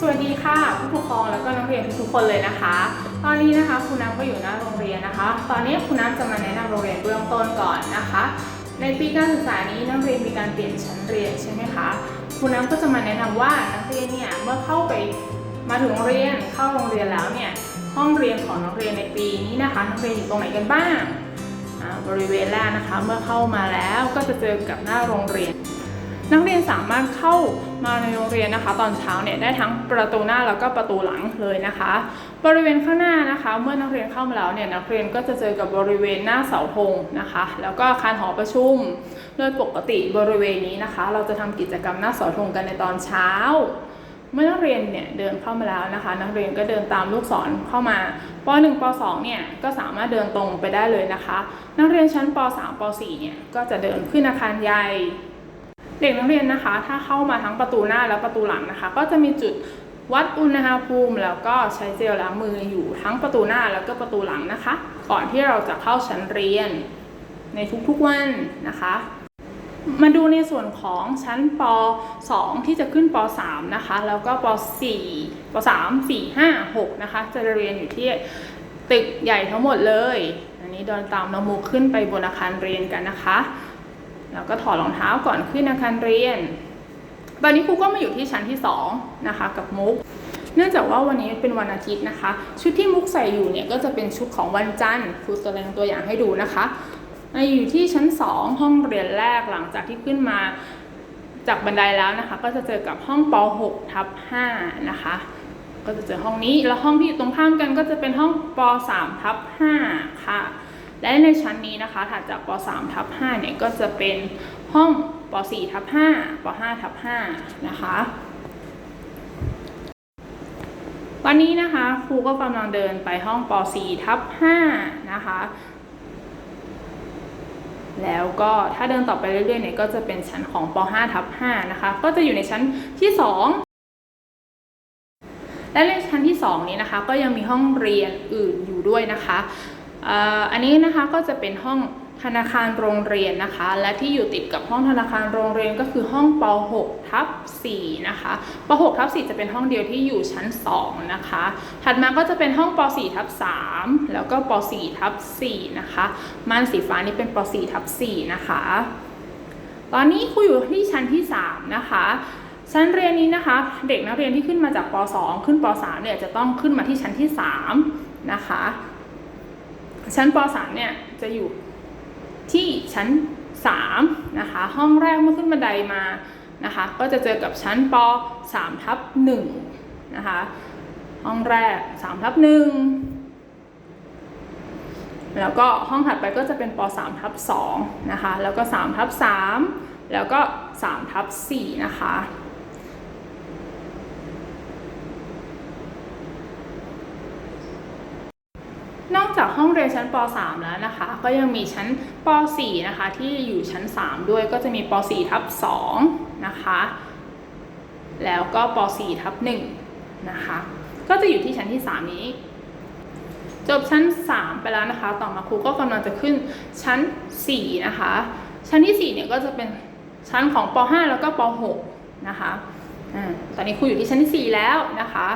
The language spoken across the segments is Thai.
สวัสดีค่ะผู้ปกครองแล้วก็นักเรียนทุกๆคนเลยนะคะ ตอนนี้นะคะคุณน้ำก็อยู่หน้าโรงเรียนนะคะ ตอนนี้คุณน้ำจะมาแนะนำโรงเรียนเบื้องต้นก่อนนะคะ ในปีการศึกษานี้นักเรียนมีการเปลี่ยนชั้นเรียนใช่ไหมคะคุณน้ำก็จะมาแนะนำว่านักเรียนเนี่ยเมื่อเข้าไปมาถึงโรงเรียนเข้าโรงเรียนแล้วเนี่ยห้องเรียนของนักเรียนในปีนี้นะคะนักเรียนอยู่ตรงไหนกันบ้างบริเวณแรกนะคะ เมื่อเข้ามาแล้วก็จะเจอกับหน้าโรงเรียน นักเรียนสามารถเข้า มาในโรงเรียนนะคะ ตอนเช้าเนี่ยได้ทั้งประตูหน้าแล้วก็ประตูหลังเลยนะคะ บริเวณข้างหน้านะคะ เมื่อนักเรียนเข้ามาแล้วเนี่ยนักเรียนก็จะเจอกับบริเวณหน้าเสาธงนะคะ แล้วก็อาคารหอประชุมโดยปกติบริเวณนี้นะคะ เราจะทำกิจกรรมหน้าเสาธงกันในตอนเช้า เมื่อนักเรียนเนี่ยเดินเข้ามาแล้วนะคะ นักเรียนก็เดินตามลูกศรเข้ามาป .1 ป .2 เนี่ยก็สามารถเดินตรงไปได้เลยนะคะ นักเรียนชั้นป .3 ป .4 เนี่ยก็จะเดินขึ้นอาคารใหญ่ เด็กนักเรียนนะคะ ถ้าเข้ามาทั้งประตูหน้าและประตูหลังนะคะ ก็จะมีจุดวัดอุณหภูมิ แล้วก็ใช้เจลล้างมืออยู่ทั้งประตูหน้าแล้วก็ประตูหลังนะคะ ก่อนที่เราจะเข้าชั้นเรียน ในทุกๆวันนะคะมาดูในส่วนของชั้นป .2 ที่จะขึ้นป .3 นะคะ แล้วก็ป .4 ป .3 4 5 6 นะคะ จะเรียนอยู่ที่ตึกใหญ่ทั้งหมดเลย อันนี้ดินตามน้องมูขึ้นไปบนอาคารเรียนกันนะคะ แล้วก็ถอดรองเท้าก่อนขึ้นอาคารเรียน ตอนนี้ครูก็มาอยู่ที่ชั้นที่2นะคะกับมุก เนื่องจากว่าวันนี้เป็นวันอาทิตย์นะคะ ชุดที่มุกใส่อยู่เนี่ยก็จะเป็นชุดของวันจันทร์ครูแสดงตัวอย่างให้ดูนะคะอยู่ที่ชั้น 2 ห้องเรียนแรกหลังจากที่ขึ้นมาจากบันไดแล้วนะคะ ก็จะเจอกับห้องป .6 ทับ5นะคะ ก็จะเจอห้องนี้แล้วห้องที่อยู่ตรงข้ามกันก็จะเป็นห้องป .3 ทับ5ค่ะ และในชั้นนี้นะคะถัดจากป .3 ทับ5เนี่ยก็จะเป็นห้องป .4 ทับ5ป .5 ทับ5นะคะตอนนี้นะคะครูก็กำลังเดินไปห้องป .4 ทับ5นะคะ แล้วก็ถ้าเดินต่อไปเรื่อยๆเนี่ยก็จะเป็นชั้นของป .5 ทับ5นะคะ ก็จะอยู่ในชั้นที่ 2และในชั้นที่ 2 นี้นะคะ ก็ยังมีห้องเรียนอื่นอยู่ด้วยนะคะ อันนี้นะคะก็จะเป็นห้องธนาคารโรงเรียนนะคะ และที่อยู่ติดกับห้องธนาคารโรงเรียนก็คือห้องป .6 ทับ4นะคะป .6 ทับ4จะเป็นห้องเดียวที่อยู่ชั้น 2 นะคะ ถัดมาก็จะเป็นห้องป .4 ทับ3แล้วก็ป .4 ทับ4นะคะม่านสีฟ้านี่เป็นป .4 ทับ4นะคะ ตอนนี้ครูอยู่ที่ชั้นที่ 3 นะคะชั้นเรียนนี้นะคะ เด็กนักเรียนที่ขึ้นมาจากป .2 ขึ้นป .3 เนี่ยจะต้องขึ้นมาที่ชั้นที่ 3 นะคะ ชั้นป .3 เนี่ยจะอยู่ที่ชั้น3นะคะ ห้องแรกเมื่อขึ้นบันไดมานะคะ ก็จะเจอกับชั้นป .3 ทับ1นะคะ ห้องแรก3ทับ1แล้วก็ห้องถัดไปก็จะเป็นป .3 ทับ2นะคะ แล้วก็3ทับ3แล้วก็3ทับ4นะคะ นอก จากห้องเรียนชั้นป .3 แล้วนะคะ ก็ยังมีชั้นป .4 นะคะ ที่อยู่ชั้น 3 ด้วยก็จะมีป .4 ทับ2นะคะ แล้วก็ป .4 ทับ1นะคะ ก็จะอยู่ที่ชั้นที่ 3 นี้ จบชั้น 3 ไปแล้วนะคะ ต่อมาครูก็กำลังจะขึ้นชั้น 4 นะคะ ชั้นที่ 4 เนี่ยก็จะเป็นชั้นของป .5 แล้วก็ป .6 นะคะอตอนนี้ครูอยู่ที่ชั้นที่ 4 แล้วนะคะ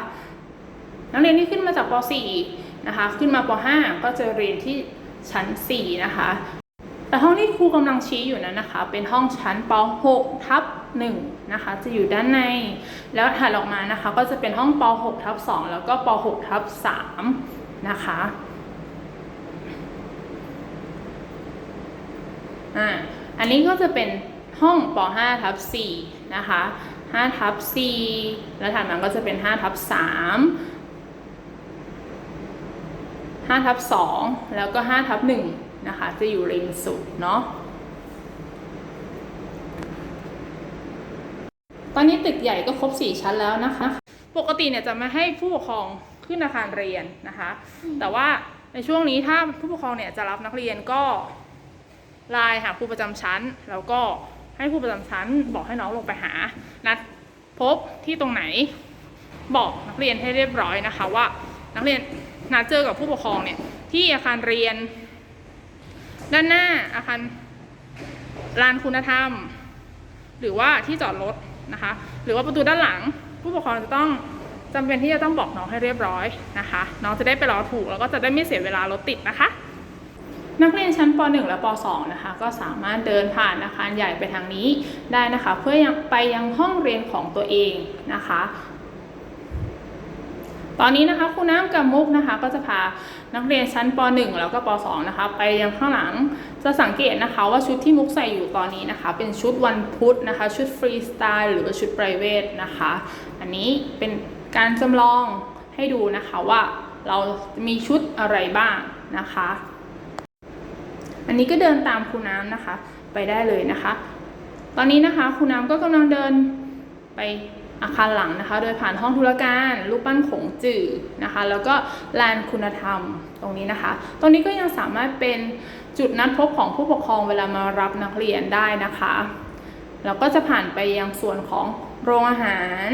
นักเรียนที่ขึ้นมาจากป .4 นะคะ ขึ้นมาป .5 ก็จะเรียนที่ชั้น 4 นะคะ แต่ห้องที่ครูกำลังชี้อยู่นั้นนะคะ เป็นห้องชั้นป .6 ทับ1นะคะ จะอยู่ด้านใน แล้วถัดออกมานะคะ ก็จะเป็นห้องป .6 ทับ2แล้วก็ป .6 ทับ3นะคะอ่าอันนี้ก็จะเป็นห้องป .5 ทับ4นะคะ5ทับ4แล้วถัดมาก็จะเป็น5ทับ3 5ทับ2แล้วก็5ทับ1นะคะ จะอยู่ริมสุดเนาะ ตอนนี้ตึกใหญ่ก็ครบ 4 ชั้นแล้วนะคะ ปกติเนี่ยจะไม่ให้ผู้ปกครองขึ้นอาคารเรียนนะคะ แต่ว่าในช่วงนี้ถ้าผู้ปกครองเนี่ยจะรับนักเรียนก็ไลน์หาครูประจำชั้น แล้วก็ให้ครูประจำชั้น บอกให้น้องลงไปหา นัดพบที่ตรงไหนบอกนักเรียนให้เรียบร้อยนะคะว่านักเรียน นัดเจอกับผู้ปกครองเนี่ยที่อาคารเรียน ด้านหน้าอาคารลานคุณธรรม หรือว่าที่จอดรถนะคะ หรือว่าประตูด้านหลัง ผู้ปกครองจะต้องจำเป็นที่จะต้องบอกน้องให้เรียบร้อยนะคะ น้องจะได้ไปรอถูกแล้วก็จะได้ไม่เสียเวลารถติดนะคะ นักเรียนชั้นป .1 และป .2 นะคะ ก็สามารถเดินผ่านอาคารใหญ่ไปทางนี้ได้นะคะ เพื่อยังไปยังห้องเรียนของตัวเองนะคะ ตอนนี้นะคะครูน้ำกับมุกนะคะก็จะพานักเรียนชั้นป .1 แล้วก็ป .2 นะคะไปยังข้างหลังจะสังเกตนะคะว่าชุดที่มุกใส่อยู่ตอนนี้นะคะ เป็นชุดวันพุธนะคะ ชุดฟรีสไตล์หรือว่าชุดไพรเวทนะคะ อันนี้เป็นการจำลองให้ดูนะคะว่าเรามีชุดอะไรบ้างนะคะ อันนี้ก็เดินตามครูน้ำนะคะไปได้เลยนะคะ ตอนนี้นะคะครูน้ำก็กำลังเดินไป อาคารหลังนะคะ โดยผ่านห้องธุรการรูปปั้นขงจื่อนะคะ แล้วก็ลานคุณธรรมตรงนี้นะคะ ตรงนี้ก็ยังสามารถเป็นจุดนัดพบของผู้ปกครองเวลามารับนักเรียนได้นะคะแล้วก็จะผ่านไปยังส่วนของโรงอาหาร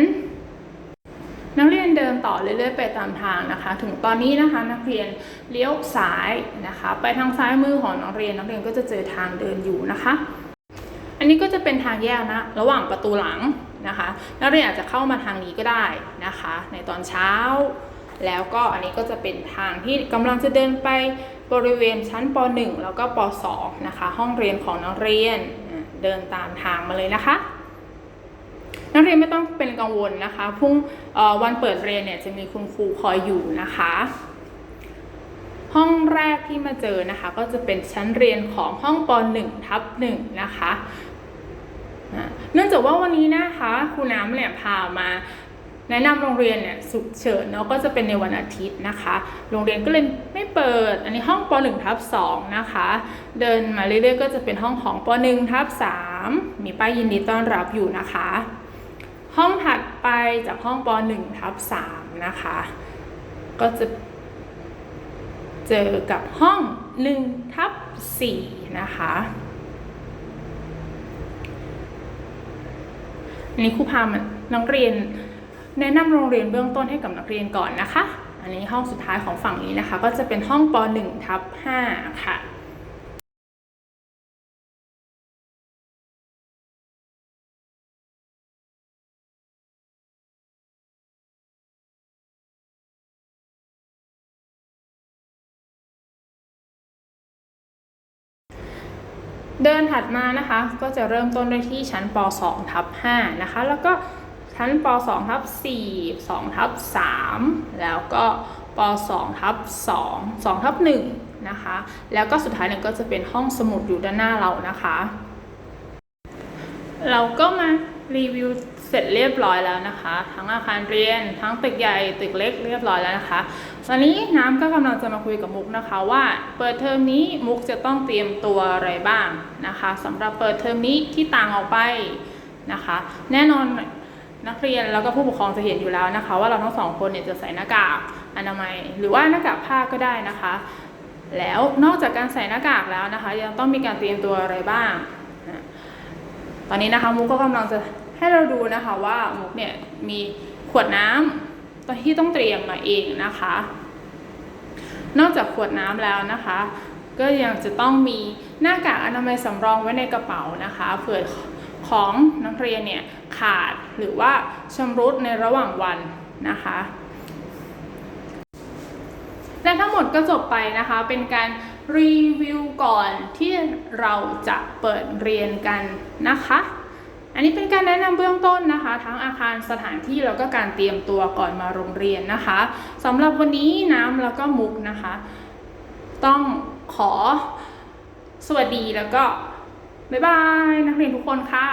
นักเรียนเดินต่อเรื่อยๆไปตามทางนะคะ ถึงตอนนี้นะคะนักเรียนเลี้ยวซ้ายนะคะ ไปทางซ้ายมือของนักเรียนนักเรียนก็จะเจอทางเดินอยู่นะคะ อันนี้ก็จะเป็นทางแยกนะ ระหว่างประตูหลัง นะคะ นักเรียนอาจจะเข้ามาทางนี้ก็ได้นะคะ ในตอนเช้า แล้วก็อันนี้ก็จะเป็นทางที่กำลังจะเดินไปบริเวณชั้นป .1 แล้วก็ป .2 นะคะ ห้องเรียนของนักเรียนเดินตามทางมาเลยนะคะนักเรียนไม่ต้องเป็นกังวลนะคะพรุ่งวันเปิดเรียนเนี่ยจะมีคุณครูคอยอยู่นะคะ ห้องแรกที่มาเจอนะคะ ก็จะเป็นชั้นเรียนของห้องป .1 ทับ1นะคะ เนื่องจากว่าวันนี้นะคะครูน้ำเนี่ยพามาแนะนำโรงเรียนเนี่ยสุกเฉินเนาะก็จะเป็นในวันอาทิตย์นะคะ โรงเรียนก็เลยไม่เปิด อันนี้ห้องป .1 ทับ2นะคะ เดินมาเรื่อยๆก็จะเป็นห้องของป .1 ทับ3มีป้ายยินดีต้อนรับอยู่นะคะ ห้องถัดไปจากห้องป .1 ทับ3นะคะ ก็จะเจอกับห้อง1ทับ4นะคะ อันนี้ครูพามานักเรียน แนะนำโรงเรียนเบื้องต้นให้กับนักเรียนก่อนนะคะ อันนี้ห้องสุดท้ายของฝั่งนี้นะคะ ก็จะเป็นห้องป .1 ทับ5ค่ะ เดินถัดมานะคะก็จะเริ่มต้นด้วยที่ชั้นป .2 ทับ5นะคะ แล้วก็ชั้นป .2 ทับ4 2ทับ3แล้วก็ป .2 ทับ2 2ทับ1นะคะ แล้วก็สุดท้ายหนึ่งก็จะเป็นห้องสมุดอยู่ด้านหน้าเรานะคะ เราก็มา รีวิวเสร็จเรียบร้อยแล้วนะคะ ทั้งอาคารเรียน ทั้งตึกใหญ่ ตึกเล็กเรียบร้อยแล้วนะคะตอนนี้น้ำก็กำลังจะมาคุยกับมุกนะคะ ว่าเปิดเทอมนี้มุกจะต้องเตรียมตัวอะไรบ้างนะคะสำหรับเปิดเทอมนี้ที่ต่างออกไปนะคะ แน่นอนนักเรียนแล้วก็ผู้ปกครองจะเห็นอยู่แล้วนะคะ ว่าเราทั้งสองคนเนี่ยจะใส่หน้ากากอนามัย หรือว่าหน้ากากผ้าก็ได้นะคะ แล้วนอกจากการใส่หน้ากากแล้วนะคะ ยังต้องมีการเตรียมตัวอะไรบ้างอะ ตอนนี้นะคะมุกก็กำลังจะให้เราดูนะคะว่ามุกเนี่ยมีขวดน้ำตอนที่ต้องเตรียมมาเองนะคะ นอกจากขวดน้ำแล้วนะคะ ก็ยังจะต้องมีหน้ากากอนามัยสำรองไว้ในกระเป๋านะคะเผื่อของนักเรียนเนี่ยขาดหรือว่าชำรุดในระหว่างวันนะคะและทั้งหมดก็จบไปนะคะเป็นการ รีวิวก่อนที่เราจะเปิดเรียนกันนะคะ อันนี้เป็นการแนะนำเบื้องต้นนะคะ ทั้งอาคารสถานที่แล้วก็การเตรียมตัวก่อนมาโรงเรียนนะคะสำหรับวันนี้น้ำแล้วก็มุกนะคะ ต้องขอสวัสดีแล้วก็บ๊ายบาย นักเรียนทุกคนค่ะ